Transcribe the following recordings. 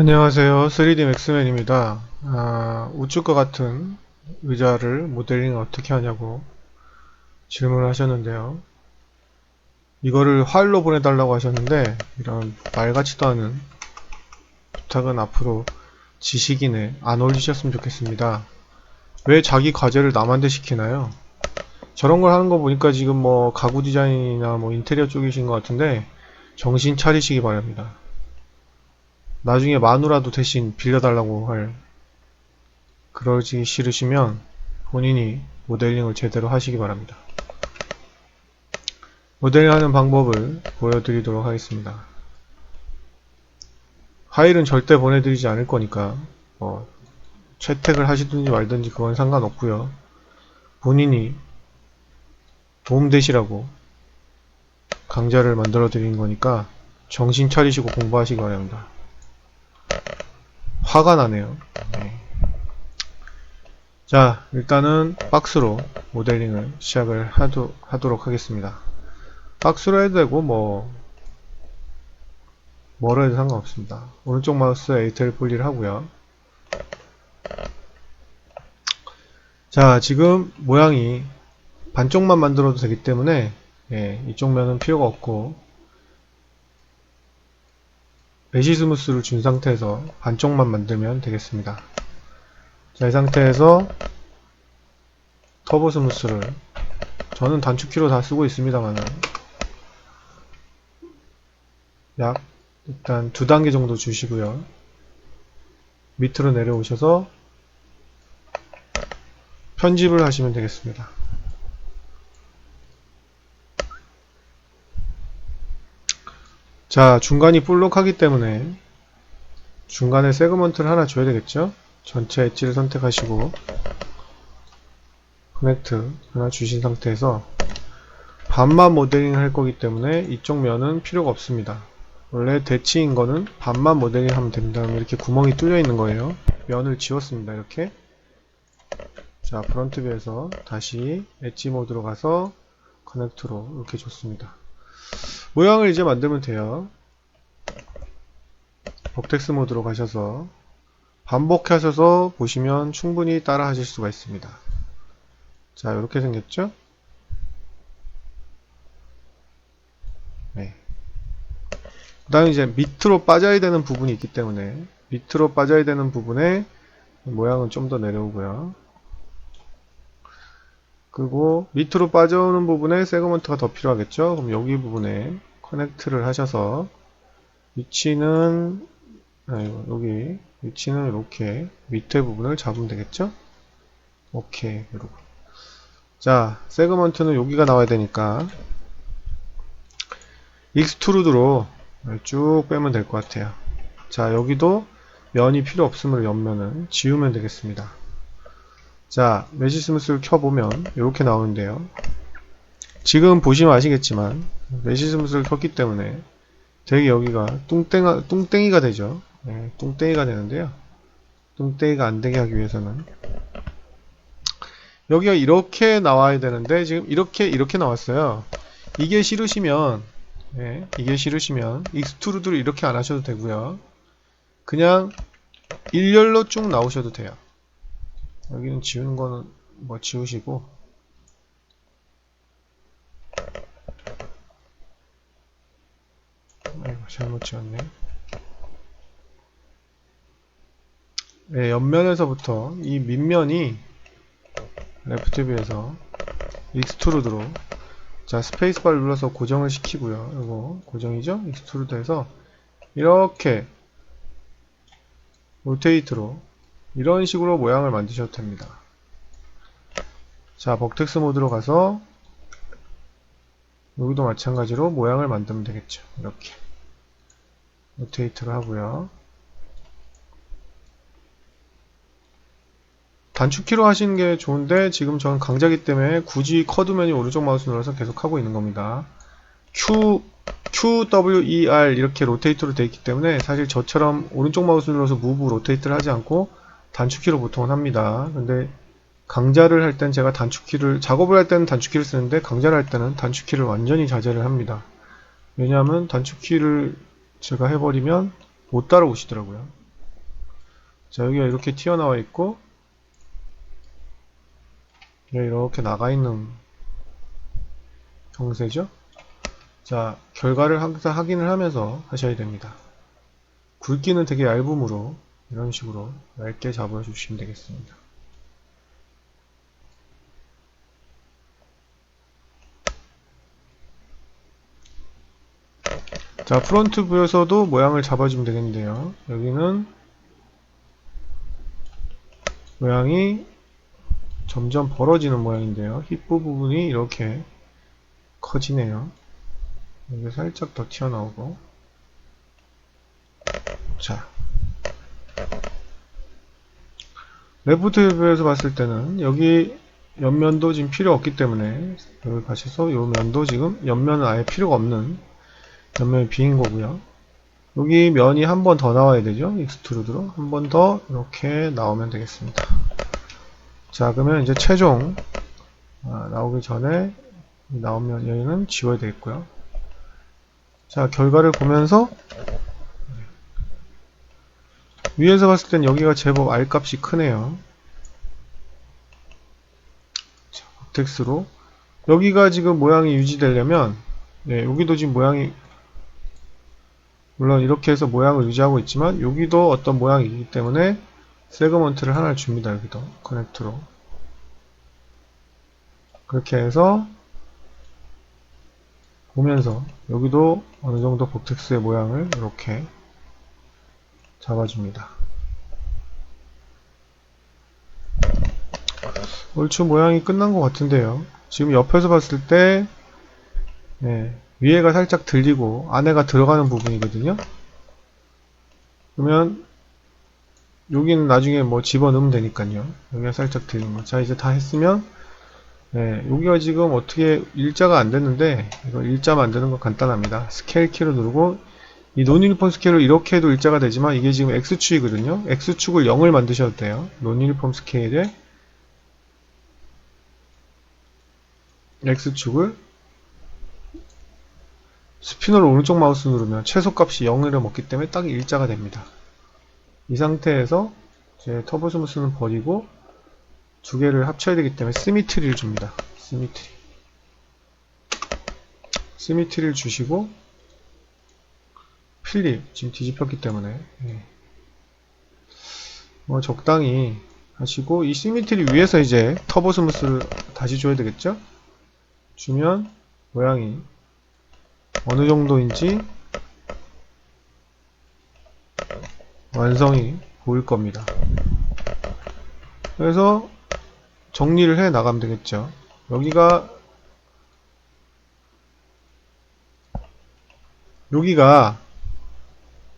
안녕하세요. 3D 맥스맨입니다. 아, 우측과 같은 의자를 모델링 어떻게 하냐고 질문을 하셨는데요. 이거를 파일로 보내달라고 하셨는데 이런 말 같지도 않은 부탁은 앞으로 지식인에 안 올리셨으면 좋겠습니다. 왜 자기 과제를 남한테 시키나요? 저런 걸 하는 거 보니까 지금 뭐 가구 디자인이나 뭐 인테리어 쪽이신 것 같은데 정신 차리시기 바랍니다. 나중에 마누라도 대신 빌려달라고 할 그러지 싫으시면 본인이 모델링을 제대로 하시기 바랍니다. 모델링하는 방법을 보여드리도록 하겠습니다. 파일은 절대 보내드리지 않을 거니까 뭐 채택을 하시든지 말든지 그건 상관없고요. 본인이 도움되시라고 강좌를 만들어 드린 거니까 정신 차리시고 공부하시기 바랍니다. 화가 나네요. 네. 자, 일단은 박스로 모델링을 시작을 하도, 하도록 하겠습니다. 박스로 해도 되고, 뭐, 뭐로 해도 상관없습니다. 오른쪽 마우스 에이텔 분리를 하고요. 자, 지금 모양이 반쪽만 만들어도 되기 때문에, 예, 이쪽 면은 필요가 없고, 메시스무스를 준 상태에서 반쪽만 만들면 되겠습니다. 자, 이 상태에서 터보 스무스를 저는 단축키로 다 쓰고 있습니다만은 약 일단 두 단계 정도 주시고요. 밑으로 내려오셔서 편집을 하시면 되겠습니다. 자, 중간이 볼록하기 때문에 중간에 세그먼트를 하나 줘야 되겠죠? 전체 엣지를 선택하시고 커넥트 하나 주신 상태에서 반만 모델링 할 거기 때문에 이쪽 면은 필요가 없습니다. 원래 대치인 거는 반만 모델링 하면 됩니다. 이렇게 구멍이 뚫려 있는 거예요. 면을 지웠습니다. 이렇게 자, 프런트 뷰에서 다시 엣지 모드로 가서 커넥트로 이렇게 줬습니다. 모양을 이제 만들면 돼요. 벅텍스 모드로 가셔서 반복하셔서 보시면 충분히 따라 하실 수가 있습니다. 자, 이렇게 생겼죠? 네. 그 다음에 이제 밑으로 빠져야 되는 부분이 있기 때문에 밑으로 빠져야 되는 부분에 모양은 좀 더 내려오고요. 그리고 밑으로 빠져오는 부분에 세그먼트가 더 필요하겠죠? 그럼 여기 부분에 커넥트를 하셔서 위치는 아이고, 여기 위치는 이렇게 밑에 부분을 잡으면 되겠죠? 오케이 이러고 자 세그먼트는 여기가 나와야 되니까 익스트루드로 쭉 빼면 될 것 같아요 자 여기도 면이 필요 없으므로 옆면은 지우면 되겠습니다 자, 메시스무스를 켜보면 이렇게 나오는데요. 지금 보시면 아시겠지만 메시스무스를 켰기 때문에 되게 여기가 뚱땡아, 뚱땡이가 되죠. 네, 뚱땡이가 되는데요. 뚱땡이가 안 되게 하기 위해서는 여기가 이렇게 나와야 되는데 지금 이렇게 이렇게 나왔어요. 이게 싫으시면 네, 이게 싫으시면 익스트루드를 이렇게 안 하셔도 되고요. 그냥 일렬로 쭉 나오셔도 돼요. 여기는 지우는 거는 뭐 지우시고. 아이고 잘못 지웠네. 네, 옆면에서부터 이 밑면이 레프트 뷰에서 익스트루드로 자 스페이스바를 눌러서 고정을 시키고요. 이거 고정이죠? 익스트루드에서 이렇게 로테이트로 이런 식으로 모양을 만드셔도 됩니다. 자, 벅텍스 모드로 가서 여기도 마찬가지로 모양을 만들면 되겠죠. 이렇게 로테이트를 하고요. 단축키로 하시는 게 좋은데 지금 저는 강자기 때문에 굳이 커드 메뉴 오른쪽 마우스 눌러서 계속 하고 있는 겁니다. Q, QWER 이렇게 로테이트로 되어 있기 때문에 사실 저처럼 오른쪽 마우스 눌러서 무브 로테이트를 하지 않고 단축키로 보통은 합니다. 근데 강좌를 할 땐 제가 단축키를 작업을 할 때는 단축키를 쓰는데 강좌를 할 때는 단축키를 완전히 자제를 합니다. 왜냐하면 단축키를 제가 해버리면 못 따라오시더라고요. 자, 여기가 이렇게 튀어나와 있고, 이렇게 나가 있는 형세죠? 자, 결과를 항상 확인을 하면서 하셔야 됩니다. 굵기는 되게 얇음으로 이런 식으로 얇게 잡아 주시면 되겠습니다. 자, 프론트 뷰에서도 모양을 잡아주면 되겠는데요. 여기는 모양이 점점 벌어지는 모양인데요. 힙부 부분이 이렇게 커지네요. 여기 살짝 더 튀어나오고 자 레프트 뷰에서 봤을 때는 여기 옆면도 지금 필요 없기 때문에 여기 가셔서 이 면도 지금 옆면은 아예 필요가 없는 옆면이 비인 거고요. 여기 면이 한 번 더 나와야 되죠. 익스트루드로 한 번 더 이렇게 나오면 되겠습니다. 자 그러면 이제 최종 아, 나오기 전에 나오면 여기는 지워야 되겠고요. 자 결과를 보면서 위에서 봤을 땐 여기가 제법 R값이 크네요. 자, 텍스로 여기가 지금 모양이 유지되려면 네, 여기도 지금 모양이 물론 이렇게 해서 모양을 유지하고 있지만 여기도 어떤 모양이기 때문에 세그먼트를 하나를 줍니다. 여기도 커넥트로 그렇게 해서 보면서 여기도 어느 정도 복텍스의 모양을 이렇게 잡아줍니다. 얼추 모양이 끝난 것 같은데요. 지금 옆에서 봤을 때 네, 위에가 살짝 들리고 안에가 들어가는 부분이거든요. 그러면 여기는 나중에 뭐 집어넣으면 되니까요. 여기가 살짝 들리는 거. 자 이제 다 했으면 네, 여기가 지금 어떻게 일자가 안 됐는데 이거 일자 만드는 거 간단합니다. 스케일 키로 누르고 이 논유니폼 스케일을 이렇게 해도 일자가 되지만 이게 지금 X축이거든요. X축을 0을 만드셔도 돼요. 논유니폼 스케일에 X축을 스피너를 오른쪽 마우스 누르면 최소값이 0을 먹기 때문에 딱 일자가 됩니다. 이 상태에서 이제 터보 스무스는 버리고 두 개를 합쳐야 되기 때문에 시미트리를 줍니다. 시미트리. 시미트리를 주시고 필립 지금 뒤집혔기 때문에 예. 뭐 적당히 하시고 이 시미트리 위에서 이제 터보 스무스를 다시 줘야 되겠죠? 주면 모양이 어느 정도인지 완성이 보일 겁니다. 그래서 정리를 해 나가면 되겠죠. 여기가 여기가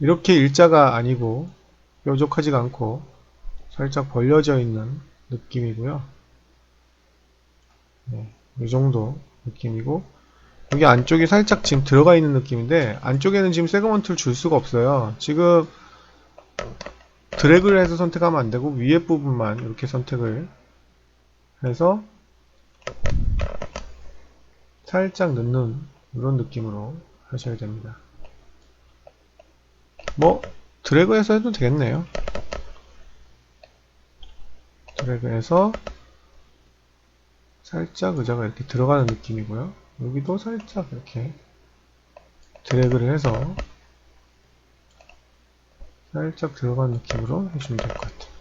이렇게 일자가 아니고 뾰족하지가 않고 살짝 벌려져 있는 느낌이고요. 네, 이 정도 느낌이고 여기 안쪽이 살짝 지금 들어가 있는 느낌인데 안쪽에는 지금 세그먼트를 줄 수가 없어요. 지금 드래그를 해서 선택하면 안되고 위에 부분만 이렇게 선택을 해서 살짝 넣는 이런 느낌으로 하셔야 됩니다. 뭐 드래그해서 해도 되겠네요. 드래그해서 살짝 의자가 이렇게 들어가는 느낌이고요. 여기도 살짝 이렇게 드래그를 해서 살짝 들어간 느낌으로 해주면 될 것 같아요.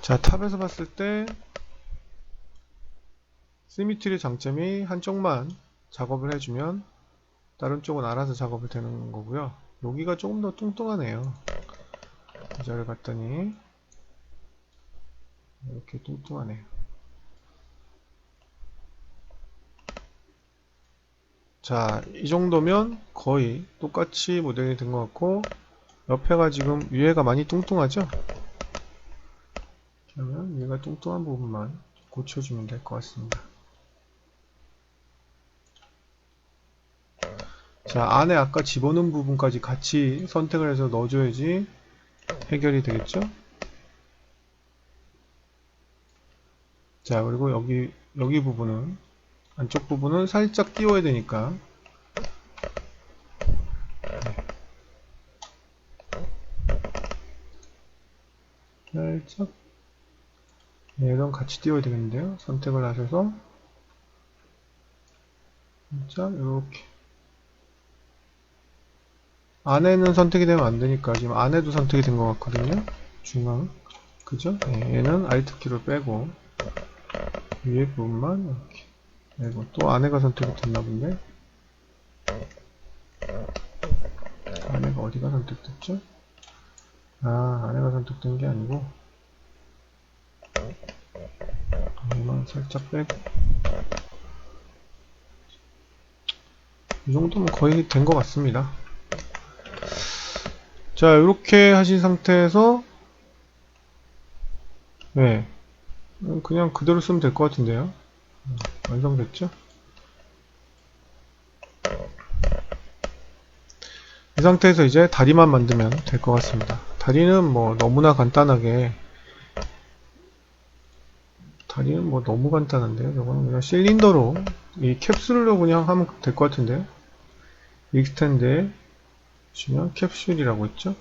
자, 탑에서 봤을 때 시미트리 장점이 한쪽만 작업을 해주면 다른 쪽은 알아서 작업을 되는 거고요. 여기가 조금 더 뚱뚱하네요. 의자를 봤더니 이렇게 뚱뚱하네요. 자, 이 정도면 거의 똑같이 모델이 된 것 같고 옆에가 지금 위에가 많이 뚱뚱하죠? 그러면 위에가 뚱뚱한 부분만 고쳐주면 될 것 같습니다. 자, 안에 아까 집어넣은 부분까지 같이 선택을 해서 넣어줘야지 해결이 되겠죠? 자, 그리고 여기, 여기 부분은, 안쪽 부분은 살짝 띄워야 되니까, 살짝. 얘랑 같이 띄워야 되겠는데요. 선택을 하셔서. 살짝 이렇게 안에는 선택이 되면 안 되니까 지금 안에도 선택이 된 것 같거든요. 중앙 그죠? 네, 얘는 Alt 키를 빼고 위에 부분만 이렇게 빼고 또 안에가 선택이 됐나 본데 안에가 어디가 선택됐죠? 아 안에가 선택된 게 아니고 이만 살짝 빼고 이 정도면 거의 된 것 같습니다. 자, 이렇게 하신 상태에서 네, 그냥 그대로 쓰면 될 것 같은데요. 음, 완성됐죠? 이 상태에서 이제 다리만 만들면 될 것 같습니다. 다리는 뭐 너무나 간단하게 다리는 뭐 너무 간단한데요. 저거는 그냥 실린더로 이 캡슐로 그냥 하면 될 것 같은데요. 익스텐드에 보시면 캡슐이라고 있죠.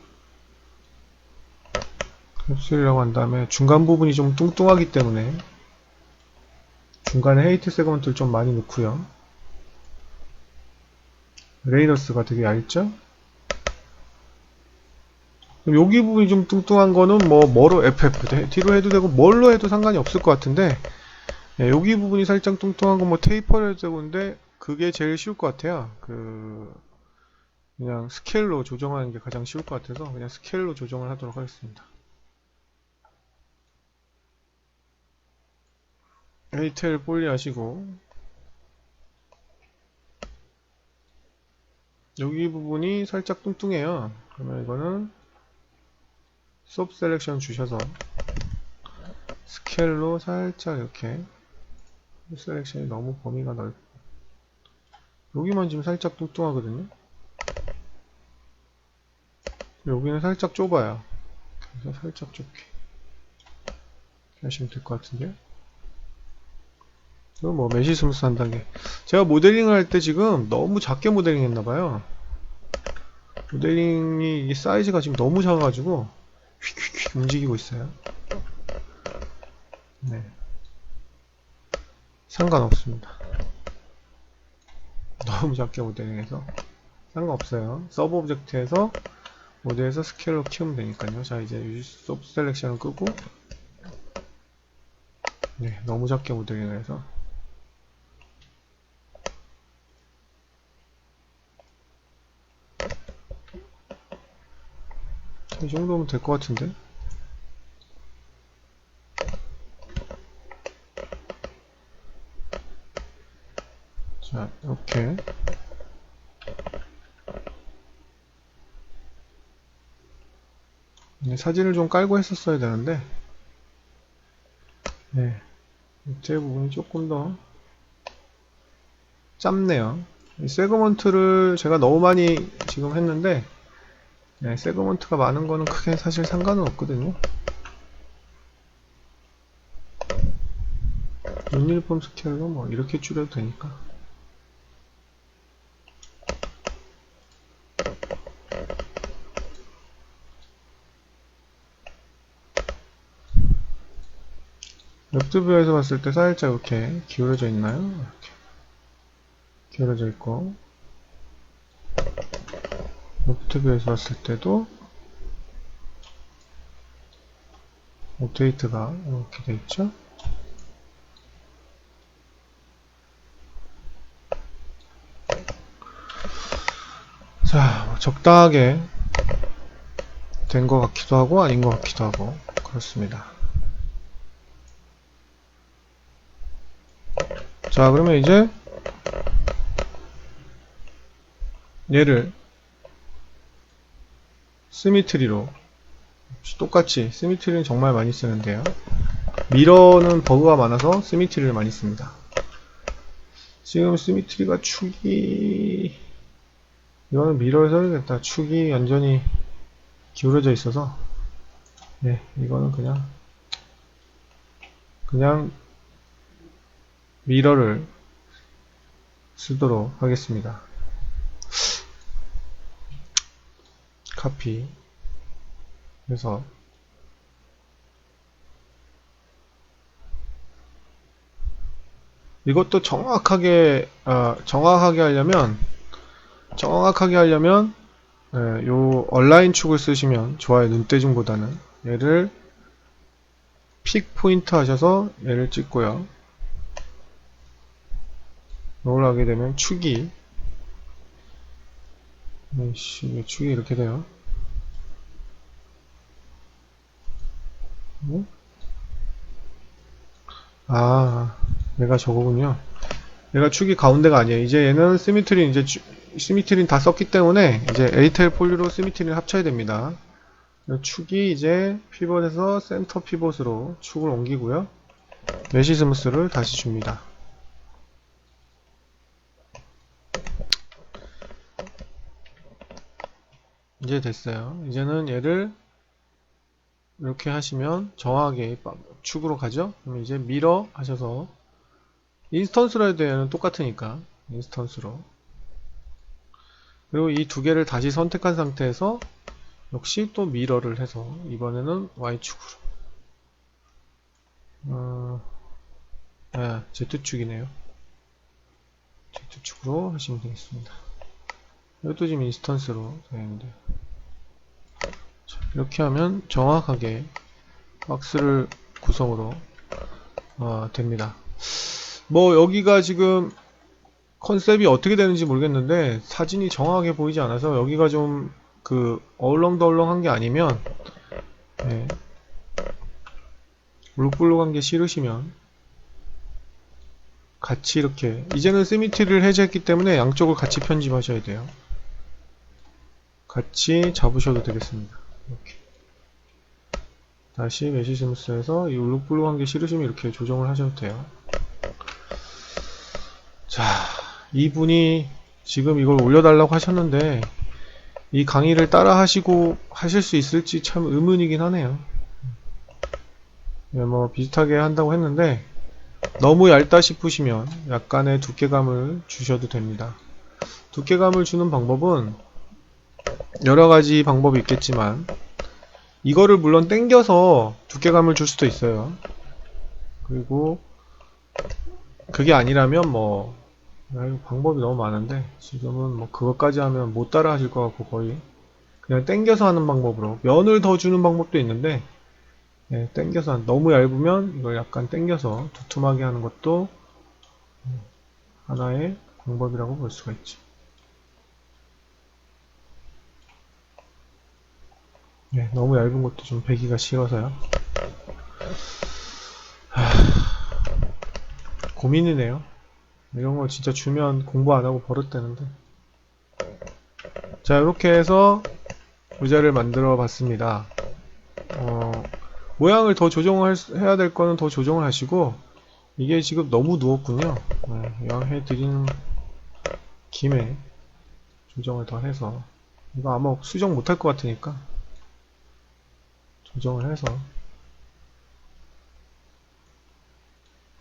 캡슐이라고 한 다음에 중간 부분이 좀 뚱뚱하기 때문에 중간에 헤이트 세그먼트를 좀 많이 넣고요. 레이더스가 되게 얇죠? 여기 부분이 좀 뚱뚱한 거는 뭐 뭐로 FF 뒤로 해도 되고 뭘로 해도 상관이 없을 것 같은데 예, 여기 부분이 살짝 뚱뚱한 거 뭐 테이퍼를 해도 되는데 그게 제일 쉬울 것 같아요. 그 그냥 스케일로 조정하는 게 가장 쉬울 것 같아서 그냥 스케일로 조정을 하도록 하겠습니다. 에이텔 볼리 하시고 여기 부분이 살짝 뚱뚱해요. 그러면 이거는 수업 셀렉션 주셔서 스케일로 살짝 이렇게 셀렉션이 너무 범위가 넓고 여기만 지금 살짝 뚱뚱하거든요. 여기는 살짝 좁아요. 그래서 살짝 좁게 하시면 될 것 같은데요. 이건 뭐 메시 스무스 한 단계. 제가 모델링을 할 때 지금 너무 작게 모델링 했나봐요. 모델링이 이 사이즈가 지금 너무 작아가지고 휙휙휙 움직이고 있어요. 네. 상관없습니다. 너무 작게 모델링해서 상관없어요. 서브 오브젝트에서 모드에서 스케일로 키우면 되니까요. 자 이제 유지 소프 셀렉션을 끄고 네 너무 작게 모델링을 해서. 이 정도면 될 것 같은데? 자 이렇게 사진을 좀 깔고 했었어야 되는데. 네. 밑에 부분이 조금 더 짧네요. 이 세그먼트를 제가 너무 많이 지금 했는데 네, 세그먼트가 많은 거는 크게 사실 상관은 없거든요. 유니폼 스케일로 뭐 이렇게 줄여도 되니까 웹투뷰에서 봤을 때 살짝 이렇게 기울어져 있나요? 이렇게 기울어져 있고 웹투뷰에서 봤을 때도 업데이트가 이렇게 돼 있죠? 자, 뭐 적당하게 된 것 같기도 하고 아닌 것 같기도 하고 그렇습니다. 자 그러면 이제 얘를 시미트리로 똑같이 시미트리는 정말 많이 쓰는데요. 미러는 버그가 많아서 시미트리를 많이 씁니다. 지금 시미트리가 축이 이거는 미러에 써야겠다. 축이 완전히 기울어져 있어서 네 이거는 그냥 그냥 미러를 쓰도록 하겠습니다. 카피. 해서 이것도 정확하게 아, 정확하게 하려면 정확하게 하려면 예, 요 얼라인 축을 쓰시면 좋아요. 눈대중보다는. 얘를 픽 포인트 하셔서 얘를 찍고요. 이걸 하게 되면 축이. 이씨 왜 축이 이렇게 돼요? 네? 아 얘가 저거군요. 얘가 축이 가운데가 아니에요. 이제 얘는 시미트리 이제 추- 시미트리는 다 썼기 때문에 이제 에이텔 폴리로 시미트리를 합쳐야 됩니다. 이 축이 이제 피벗에서 센터 피벗으로 축을 옮기고요. 메시 스무스를 다시 줍니다 이제 됐어요. 이제는 얘를 이렇게 하시면 정확하게 빠- 축으로 가죠? 그럼 이제 미러 하셔서 인스턴스로 해도 얘는 똑같으니까 인스턴스로. 그리고 이 두 개를 다시 선택한 상태에서 역시 또 미러를 해서 이번에는 Y축으로. 어, 아, Z축이네요. Z축으로 하시면 되겠습니다. 이것도 지금 인스턴스로 되는데 자, 이렇게 하면 정확하게 박스를 구성으로 어, 됩니다. 뭐 여기가 지금 컨셉이 어떻게 되는지 모르겠는데 사진이 정확하게 보이지 않아서 여기가 좀 그 어울렁덜렁한 게 아니면 네. 울룩불룩한 게 싫으시면 같이 이렇게 이제는 시미트리를 해제했기 때문에 양쪽을 같이 편집하셔야 돼요. 같이 잡으셔도 되겠습니다 이렇게 다시 메시스무스에서 이 울룩불룩한 게 싫으시면 이렇게 조정을 하셔도 돼요 자 이분이 지금 이걸 올려달라고 하셨는데 이 강의를 따라 하시고 하실 수 있을지 참 의문이긴 하네요. 네, 뭐 비슷하게 한다고 했는데 너무 얇다 싶으시면 약간의 두께감을 주셔도 됩니다. 두께감을 주는 방법은 여러 가지 방법이 있겠지만 이거를 물론 당겨서 두께감을 줄 수도 있어요. 그리고 그게 아니라면 뭐 방법이 너무 많은데 지금은 뭐 그것까지 하면 못 따라 하실 것 같고 거의 그냥 땡겨서 하는 방법으로 면을 더 주는 방법도 있는데 예, 땡겨서 한- 너무 얇으면 이걸 약간 땡겨서 두툼하게 하는 것도 음, 하나의 방법이라고 볼 수가 있죠. 예, 너무 얇은 것도 좀 베기가 싫어서요. 하, 고민이네요. 이런 거 진짜 주면 공부 안 하고 버릇되는데. 자, 이렇게 해서 의자를 만들어 봤습니다. 어, 모양을 더 조정을 할- 해야 될 거는 더 조정을 하시고, 이게 지금 너무 누웠군요. 네, 양해 드리는 김에 조정을 더 해서, 이거 아마 수정 못할 것 같으니까, 조정을 해서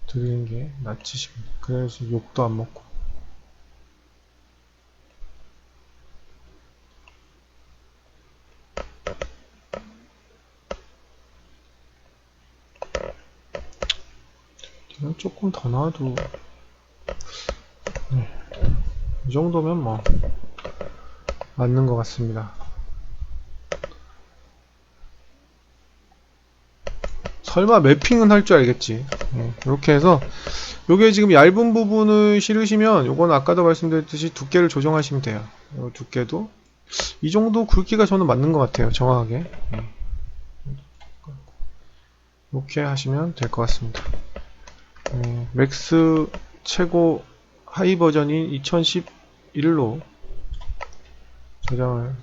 드리는 게 낫지 싶습니다. 그래야지 욕도 안 먹고. 그냥 조금 더 놔도 네. 이 정도면 뭐 맞는 것 같습니다. 설마 매핑은 할 줄 알겠지. 네, 이렇게 해서 요게 지금 얇은 부분을 실으시면 요건 아까도 말씀드렸듯이 두께를 조정하시면 돼요. 요 두께도 이 정도 굵기가 저는 맞는 것 같아요. 정확하게. 네. 이렇게 하시면 될 것 같습니다. 네, 맥스 최고 하이 버전인 2011로 저장을